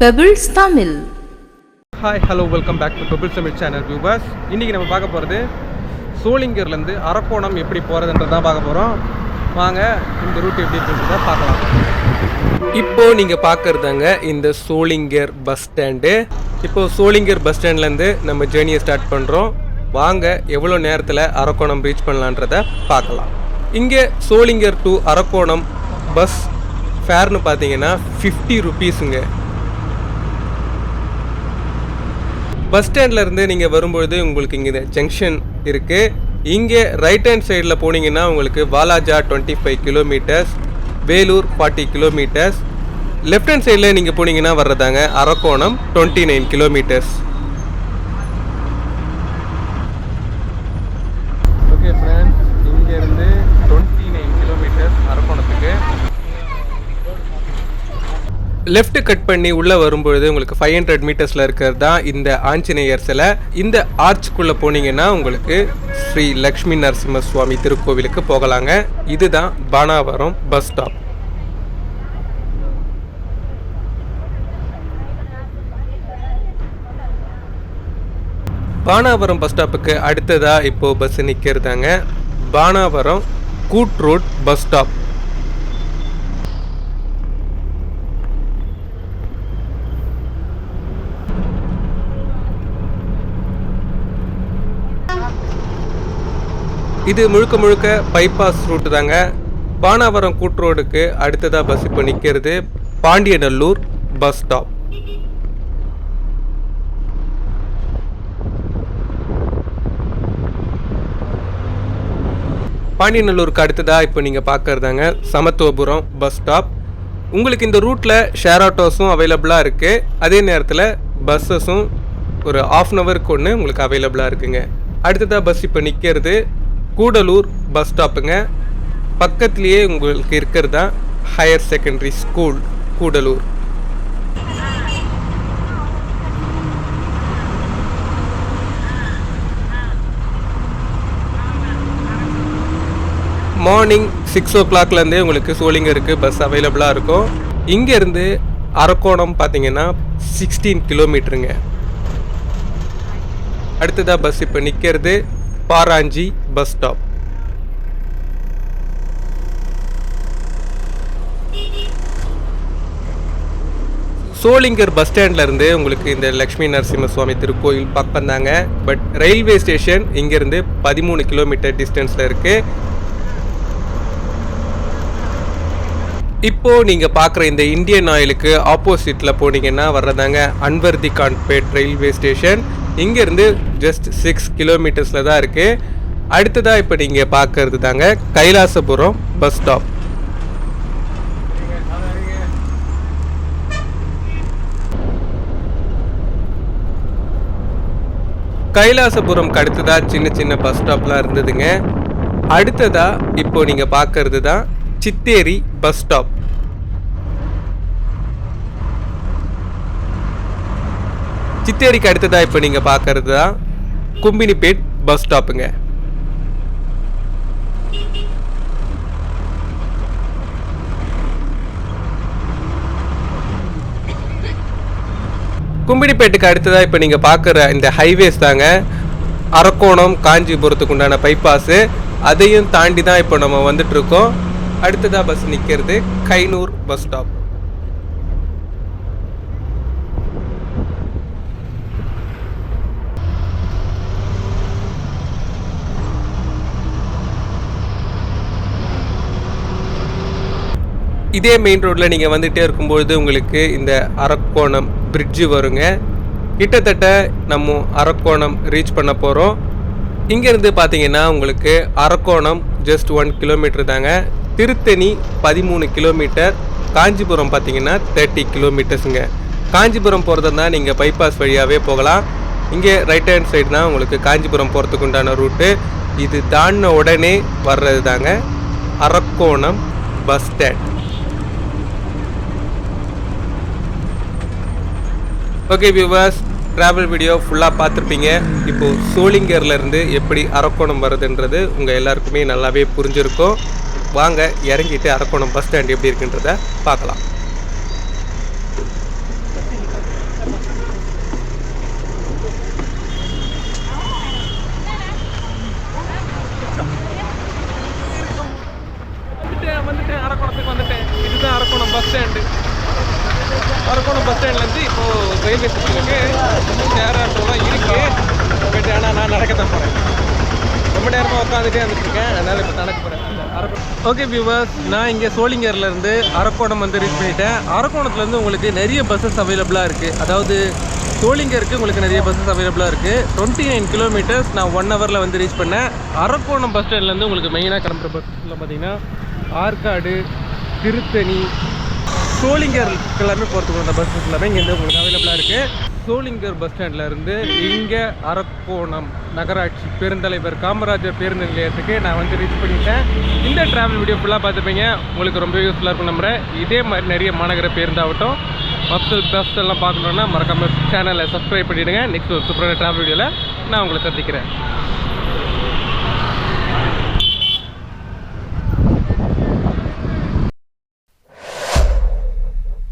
Pebbles Tamil hi hello welcome back to Pebbles Tamil channel viewers இன்றைக்கி நம்ம பார்க்க போகிறது சோளிங்கர்லேருந்து அரக்கோணம் எப்படி போகிறதுன்றது தான் பார்க்க போகிறோம் வாங்க இந்த ரூட் எப்படி இருக்குன்றத பார்க்கலாம். இப்போது நீங்கள் பார்க்குறதாங்க இந்த சோளிங்கர் பஸ் ஸ்டாண்டு இப்போது சோளிங்கர் பஸ் ஸ்டாண்ட்லேருந்து நம்ம ஜேர்னியை ஸ்டார்ட் பண்ணுறோம் வாங்க எவ்வளோ நேரத்தில் அரக்கோணம் ரீச் பண்ணலான்றத பார்க்கலாம். இங்கே சோளிங்கர் டு அரக்கோணம் பஸ் ஃபேர்னு பார்த்தீங்கன்னா ஃபிஃப்டி ருபீஸுங்க பஸ் ஸ்டாண்ட்லேருந்து நீங்கள் வரும்பொழுது உங்களுக்கு இங்கே ஜங்ஷன் இருக்குது இங்கே ரைட் ஹேண்ட் சைடில் போனீங்கன்னா உங்களுக்கு Walajah twenty five kilometres Vellore forty kilometres left hand சைடில் நீங்கள் போனீங்கன்னா வர்றதாங்க Arakkonam twenty nine kilometres okay friends இங்கேருந்து டுவெண்ட்டி நைன் கிலோமீட்டர்ஸ் அரக்கோணத்துக்கு லெஃப்ட் கட் பண்ணி உள்ள வரும்பொழுது உங்களுக்கு ஃபைவ் ஹண்ட்ரட் மீட்டர்ஸ்ல இருக்கிறது தான் இந்த ஆஞ்சநேயர் சிலை. இந்த ஆர்ச்சுக்குள்ள போனீங்கன்னா உங்களுக்கு ஸ்ரீ லக்ஷ்மி நரசிம்ம சுவாமி திருக்கோவிலுக்கு போகலாங்க. இதுதான் Banavaram bus stop Banavaram bus ஸ்டாப்புக்கு அடுத்ததா இப்போ பஸ் நிற்கிறதாங்க பானாவரம் கூட் ரோட் பஸ் ஸ்டாப் இது முழுக்க முழுக்க பைபாஸ் ரூட்டு தாங்க. பானாவரம் கூட்டுரோடுக்கு அடுத்ததாக பஸ் இப்போ நிற்கிறது பாண்டியநல்லூர் பஸ் ஸ்டாப் பாண்டியநல்லூருக்கு அடுத்ததாக இப்போ நீங்கள் பார்க்குறதாங்க சமத்துவபுரம் பஸ் ஸ்டாப் உங்களுக்கு இந்த ரூட்டில் ஷேர் ஆட்டோஸும் அவைலபிளாக இருக்குது அதே நேரத்தில் பஸ்ஸஸும் ஒரு ஆஃப் அன் ஹவருக்கு ஒன்று உங்களுக்கு அவைலபிளாக இருக்குங்க. அடுத்ததாக பஸ் இப்போ நிற்கிறது கூடலூர் பஸ் ஸ்டாப்புங்க பக்கத்துலேயே உங்களுக்கு இருக்கிறது தான் higher secondary school Koodalur. Morning six ஓ கிளாக்லேருந்தே உங்களுக்கு சோளிங்கருக்கு பஸ் அவைலபிளாக இருக்கும். இங்கேருந்து அரக்கோணம் பார்த்தீங்கன்னா சிக்ஸ்டீன் கிலோமீட்டருங்க அடுத்ததாக பஸ் இப்போ நிற்கிறது Paranji bus stop. Sholinghur bus ஸ்டாண்ட்லேருந்து உங்களுக்கு இந்த லக்ஷ்மி நரசிம்ம சுவாமி திருக்கோயில் பக்கம் தாங்க. பட் ரயில்வே ஸ்டேஷன் இங்கேருந்து பதிமூணு கிலோமீட்டர் டிஸ்டன்ஸில் இருக்குது இப்போது நீங்கள் பார்க்குற இந்த இந்தியன் ஆயிலுக்கு ஆப்போசிட்டில் போனீங்கன்னா வர்றதாங்க அன்வர்தி கான்பேட் ரயில்வே ஸ்டேஷன். இங்கேருந்து ஜஸ்ட் சிக்ஸ் கிலோமீட்டர்ஸில் தான் இருக்குது அடுத்ததாக இப்போ நீங்கள் பார்க்கறது தாங்க கைலாசபுரம் பஸ் ஸ்டாப் கைலாசபுரம் அடுத்ததாக சின்ன சின்ன பஸ் ஸ்டாப்லாம் இருந்ததுங்க. அடுத்ததாக இப்போ நீங்கள் பார்க்கறது தான் சித்தேரி பஸ் ஸ்டாப் சித்தேரிக்கு அடுத்ததாக இப்போ நீங்கள் பார்க்கறது தான்? கும்பினிப்பேட் பஸ் ஸ்டாப்புங்க. கும்பிடிப்பேட்டுக்கு அடுத்ததாக இப்போ நீங்கள் பார்க்குற இந்த ஹைவேஸ் தாங்க. அரக்கோணம் காஞ்சிபுரத்துக்கு உண்டான பைபாஸு அதையும் தாண்டி தான் இப்போ நம்ம வந்துட்டுருக்கோம் அடுத்ததாக பஸ் நிற்கிறது கைனூர் பஸ் ஸ்டாப் இதே மெயின் ரோட்டில் நீங்கள் வந்துகிட்டே இருக்கும்பொழுது உங்களுக்கு இந்த அரக்கோணம் பிரிட்ஜு வருங்க. கிட்டத்தட்ட நம்ம அரக்கோணம் ரீச் பண்ண போகிறோம் இங்கேருந்து பார்த்தீங்கன்னா உங்களுக்கு அரக்கோணம் ஜஸ்ட் ஒன் கிலோமீட்டர் தாங்க. திருத்தணி பதிமூணு கிலோமீட்டர் காஞ்சிபுரம் பார்த்தீங்கன்னா தேர்ட்டி கிலோமீட்டர்ஸுங்க காஞ்சிபுரம் போகிறதா நீங்கள் பைபாஸ் வழியாகவே போகலாம். இங்கே ரைட் ஹேண்ட் சைடு தான் உங்களுக்கு காஞ்சிபுரம் போகிறதுக்கு உண்டான ரூட்டு இது தாண்டின உடனே வர்றது தாங்க Arakkonam bus stand okay viewers travel video ஃபுல்லாக பார்த்துருப்பீங்க. இப்போது சோளிங்கர்லேருந்து எப்படி அரக்கோணம் வருதுன்றது உங்கள் எல்லாருக்குமே நல்லாவே புரிஞ்சிருக்கும். வாங்க இறங்கிட்டு அரக்கோணம் பஸ் ஸ்டாண்ட் எப்படி இருக்குன்றத பார்க்கலாம். வந்துட்டேன் அரக்கோணத்துக்கு வந்துட்டேன் இதுதான் Arakkonam bus stand Arakkonam bus ஸ்டாண்ட்லேருந்து இப்போது ரயில்வே ஸ்டேஷனுக்கு ஷேர் ஆட்டோலாம் இருக்குது பட் ஆனால் நான் நடக்க தான் போகிறேன் ரொம்ப நேரமாக உட்காந்துட்டே வந்துட்டுருக்கேன் அதனால் இப்போ நடக்க போகிறேன் ஓகே வியூவர்ஸ் நான் இங்கே சோளிங்கர்லேருந்து அரக்கோணம் வந்து ரீச் பண்ணிட்டேன். அரக்கோணத்துலேருந்து உங்களுக்கு நிறைய பஸ்ஸஸ் அவைலபிளாக இருக்குது அதாவது சோளிங்கருக்கு உங்களுக்கு நிறைய பஸ்ஸஸ் அவைலபிளாக இருக்குது டுவெண்ட்டி நைன் கிலோமீட்டர்ஸ் நான் ஒன் ஹவரில் வந்து ரீச் பண்ணேன். அரக்கோணம் பஸ் ஸ்டாண்ட்லேருந்து உங்களுக்கு மெயினாக கிளம்புற பஸ்ஸில் பார்த்தீங்கன்னா ஆற்காடு திருத்தணி சோளிங்கர் எல்லாமே போகிறதுக்கு அந்த பஸ்ஸஸ் எல்லாமே இங்கேருந்து உங்களுக்கு அவைலபிளாக இருக்குது சோளிங்கர் பஸ் ஸ்டாண்டில் இருந்து இங்கே அரக்கோணம் நகராட்சி பெருந்தலைவர் காமராஜர் பேருந்து நிலையத்துக்கு நான் வந்து ரீச் பண்ணிட்டேன். இந்த டிராவல் வீடியோ ஃபுல்லாக பார்த்துப்பீங்க. உங்களுக்கு ரொம்ப யூஸ்ஃபுல்லாக இருக்கும் நம்புறேன். இதே மாதிரி நிறைய மாநகர பேருந்தாகட்டும் மற்ற பஸ் எல்லாம் பார்க்கணுன்னா மறக்காம சேனலை சப்ஸ்கிரைப் பண்ணிவிடுங்க நெக்ஸ்ட் ஒரு சூப்பரான டிராவல் வீடியோவில் நான் உங்களை சந்திக்கிறேன்.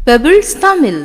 பெபிள்ஸ் தமிழ்